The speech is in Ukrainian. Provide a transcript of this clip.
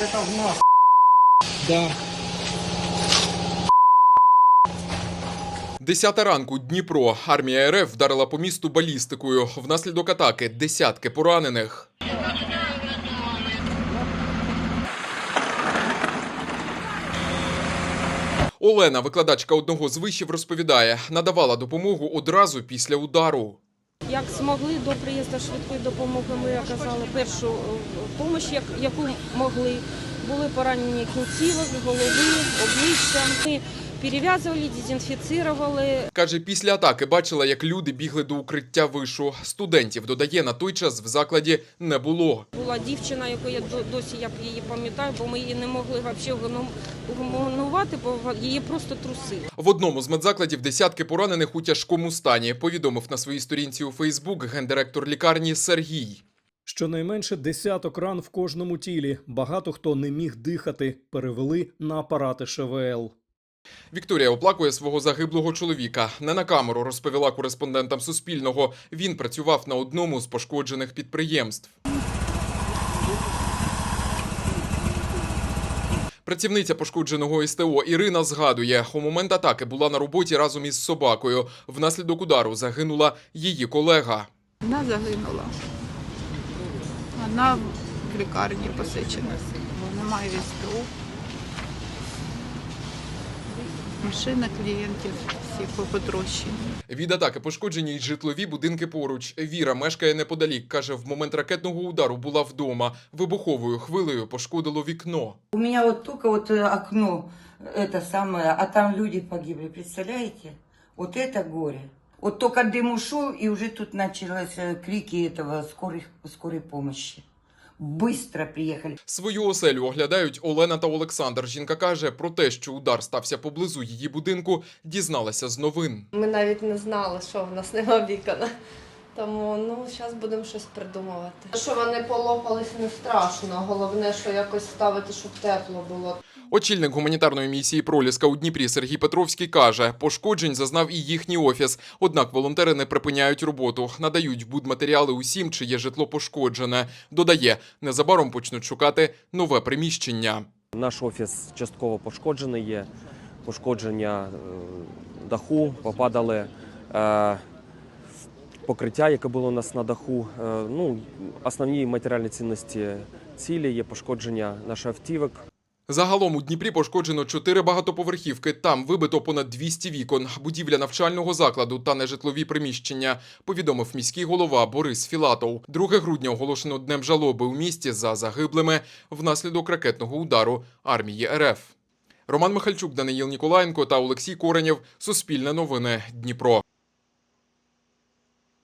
Это в нас. Да. Десята ранку Дніпро. Армія РФ вдарила по місту балістикою. Внаслідок атаки десятки поранених. Олена, викладачка одного з вишів, розповідає, надавала допомогу одразу після удару. Як змогли до приїзду швидкої допомоги, ми оказали першу допомогу, яку могли. Були поранені кінцівок, голови, обличчя. Перев'язували, дезінфіцірували. Каже, після атаки бачила, як люди бігли до укриття вишу. Студентів додає на той час в закладі не було. Була дівчина, яку я до- досі я її пам'ятаю, бо ми її не могли гуманувати, бо її просто трусили. В одному з медзакладів десятки поранених у тяжкому стані. Повідомив на своїй сторінці у Фейсбук гендиректор лікарні Сергій. Щонайменше десяток ран в кожному тілі. Багато хто не міг дихати. Перевели на апарати ШВЛ. Вікторія оплакує свого загиблого чоловіка. Не на камеру розповіла кореспондентам Суспільного. Він працював на одному з пошкоджених підприємств. Працівниця пошкодженого СТО Ірина згадує, у момент атаки була на роботі разом із собакою. Внаслідок удару загинула її колега. Одна загинула. Одна в лікарні посичена. Немає ВСТУ Машина клієнтів всі потрощені. Від атаки пошкоджені й житлові будинки поруч. Віра мешкає неподалік. каже, в момент ракетного удару була вдома. Вибуховою хвилею пошкодило вікно. У меня вот только вот э, окно, э, это самое, а там люди погибли, представляете? Вот это горе. Вот только дым ушел, и уже тут началось э, крики этого скорой, скорой помощи. Быстро приїхали. Свою оселю оглядають Олена та Олександр. Жінка каже, про те, що удар стався поблизу її будинку, дізналася з новин. Ми навіть не знали, що в нас нема вікон. Тому ну зараз будемо щось придумувати. Що вони полопались, не страшно. Головне, що якось ставити, щоб тепло було. Очільник гуманітарної місії Проліска у Дніпрі Сергій Петровський каже, пошкоджень зазнав і їхній офіс. Однак волонтери не припиняють роботу, надають будматеріали усім, чиє житло пошкоджене. Додає, незабаром почнуть шукати нове приміщення. Наш офіс частково пошкоджений є. Пошкодження е, даху, попадали е, покриття, яке було у нас на даху. Е, ну, основні матеріальні цінності цілі є пошкодження наших автівок. Загалом у Дніпрі пошкоджено чотири багатоповерхівки. Там вибито понад 200 вікон, будівля навчального закладу та нежитлові приміщення. Повідомив міський голова Борис Філатов. 2 грудня оголошено днем жалоби у місті за загиблими внаслідок ракетного удару армії РФ. Роман Михальчук, Даниїл Ніколаєнко та Олексій Коренєв. Суспільне новини. Дніпро.